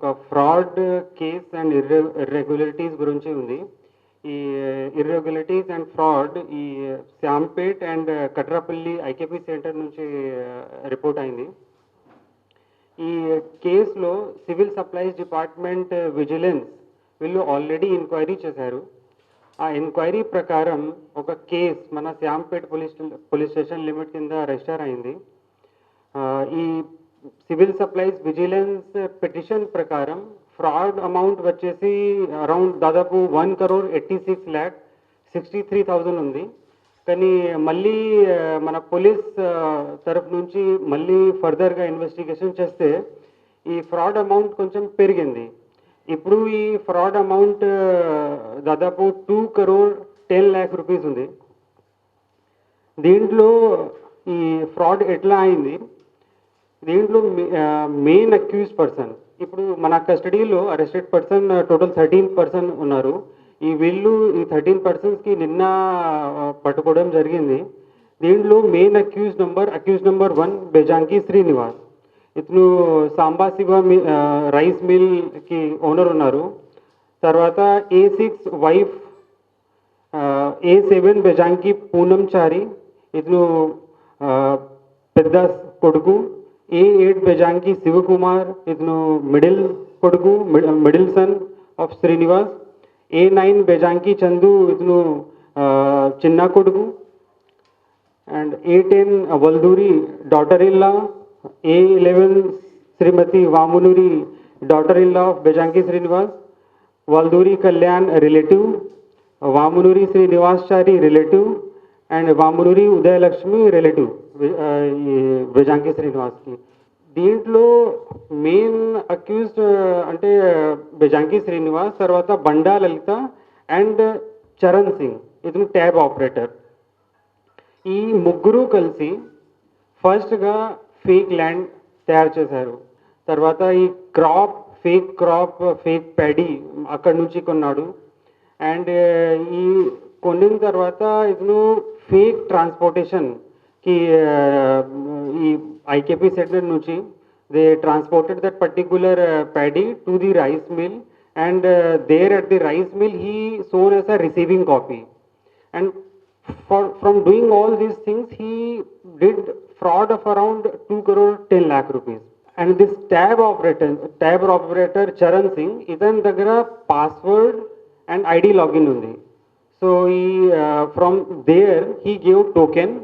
ఒక fraud case and ఇర్రెగ్యులరిటీస్ గురించి ఉంది. ఈ ఇర్రెగ్యులరిటీస్ అండ్ ఫ్రాడ్ ఈ Shampet and Katrapalli IKP centre నుంచి uh, రిపోర్ట్ అయింది. ఈ uh, కేసులో civil supplies department uh, vigilance వీళ్ళు ఆల్రెడీ ఎంక్వైరీ చేశారు. ఆ ఎంక్వైరీ ప్రకారం ఒక కేస్ మన Shyampet police police station limit కింద రిజిస్టర్ అయింది. ఈ సివిల్ సప్లైస్ విజిలెన్స్ పిటిషన్ ప్రకారం ఫ్రాడ్ అమౌంట్ వచ్చేసి అరౌండ్ దాదాపు one crore eighty six lakh sixty three thousand ఉంది. కానీ మళ్ళీ మన పోలీస్ తరఫు నుంచి మళ్ళీ ఫర్దర్గా ఇన్వెస్టిగేషన్ చేస్తే ఈ ఫ్రాడ్ అమౌంట్ కొంచెం పెరిగింది. ఇప్పుడు ఈ ఫ్రాడ్ అమౌంట్ దాదాపు two crore ten lakh rupees ఉంది. దీంట్లో ఈ ఫ్రాడ్ ఎట్లా అయింది? దీంట్లో మెయిన్ అక్యూజ్ పర్సన్ ఇప్పుడు మన కస్టడీలో arrested person total thirteen person ఉన్నారు. ఈ వీళ్ళు ఈ థర్టీన్ పర్సన్స్కి నిన్న పట్టుకోవడం జరిగింది. దీంట్లో main accuse number accuse number one Bejanki Srinivas. ఇతను సాంబా శివ రైస్ మిల్కి ఓనర్ ఉన్నారు. తర్వాత A six wife A seven Bejanki Poonam Chari ఇతను పెద్ద కొడుకు. ఏ ఏడ్ బెజాంకి శివకుమార్ ఇతను మిడిల్ కొడుకు middle son of Srinivas A nine Bejanki Chandu ఇతను చిన్న కొడుకు and A ten Valduri daughter in law A eleven Shrimati Vamunuri daughter in law of Bejanki Srinivas Valduri Kalyan relative Vamunuri Srinivasachari relative and Vamunuri Udayalakshmi relative ఈ బెజాంకి శ్రీనివాస్కి దీంట్లో main accused అంటే బెజాంకి శ్రీనివాస్ తర్వాత Banda Lalitha and Charan Singh. ఇతను tab operator. ఈ ముగ్గురు కలిసి ఫస్ట్గా fake land తయారు చేశారు. తర్వాత ఈ crop fake crop fake paddy అక్కడి నుంచి కొన్నాడు. అండ్ ఈ కొనిన తర్వాత ఇతను ఫేక్ ట్రాన్స్పోర్టేషన్ ట్రాన్స్పోర్టేషన్కి ఈ ఐకేపీ సెంటర్ నుంచి they transported that particular paddy to the rice mill and there at the rice mill he shown as a receiving copy and for from doing all these things he did fraud of around 2 crore 10 lakh rupees. And this tab operator tab operator charan singh ఇతని దగ్గర password and ID login ఉంది so ఈ from there he gave token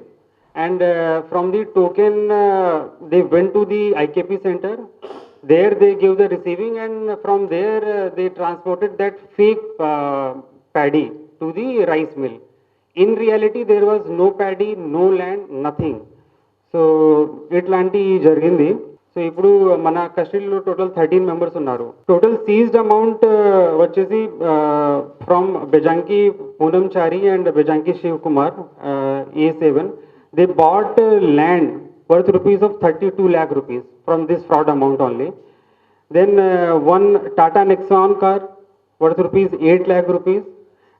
and uh, from the token uh, they went to the ikp center there they gave the receiving and from there uh, they transported that fake uh, paddy to the rice mill in reality there was no paddy no land nothing so ఇట్లాంటి జరిగింది so ఇప్పుడు మన కస్టడీలో total thirteen members ఉన్నారు total seized amount వచ్చేసి from Bejanki Poonam Chari and Bejanki Shiv Kumar A seven they bought land worth rupees of thirty two lakh rupees from this fraud amount only then uh, one Tata Nexon car worth rupees 8 lakh rupees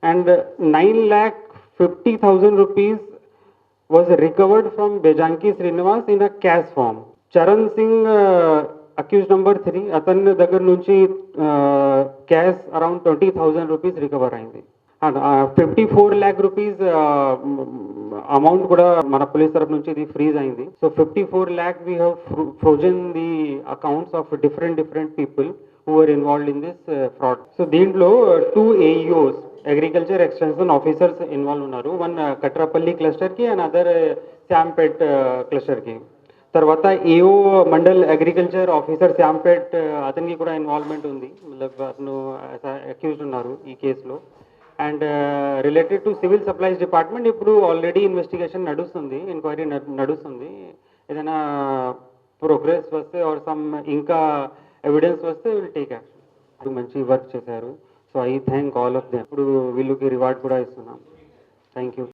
and uh, 9 lakh 50,000 rupees was recovered from Bejanki Srinivas in a cash form. Charan Singh, uh, accused number 3, అతని దగ్గర నుంచి cash around twenty thousand rupees recover అయింది and fifty four lakh rupees amount కూడా మన police తరఫు నుంచి ఇది freeze అయింది. So fifty four lakh we have frozen the accounts of different different people who are involved in this fraud so దీంట్లో two AEOs agriculture extension officers involve ఉన్నారు. One Katrapalli క్లస్టర్కి and other Shampet క్లస్టర్కి తర్వాత AO mandal agriculture officer Shampet అతనికి కూడా involvement ఉంది. అతను accused ఉన్నారు ఈ కేసులో and related to civil supplies department ఇప్పుడు ఆల్రెడీ ఇన్వెస్టిగేషన్ నడుస్తుంది ఎంక్వైరీ నడుస్తుంది. ఏదైనా ప్రోగ్రెస్ వస్తే ఆర్ సమ్ ఇంకా ఎవిడెన్స్ వస్తే విల్ టేక్ యాక్షన్ మంచి వర్క్ చేశారు. So I thank all of them ఇప్పుడు వీళ్ళకి రివార్డ్ కూడా ఇస్తున్నాం. Thank you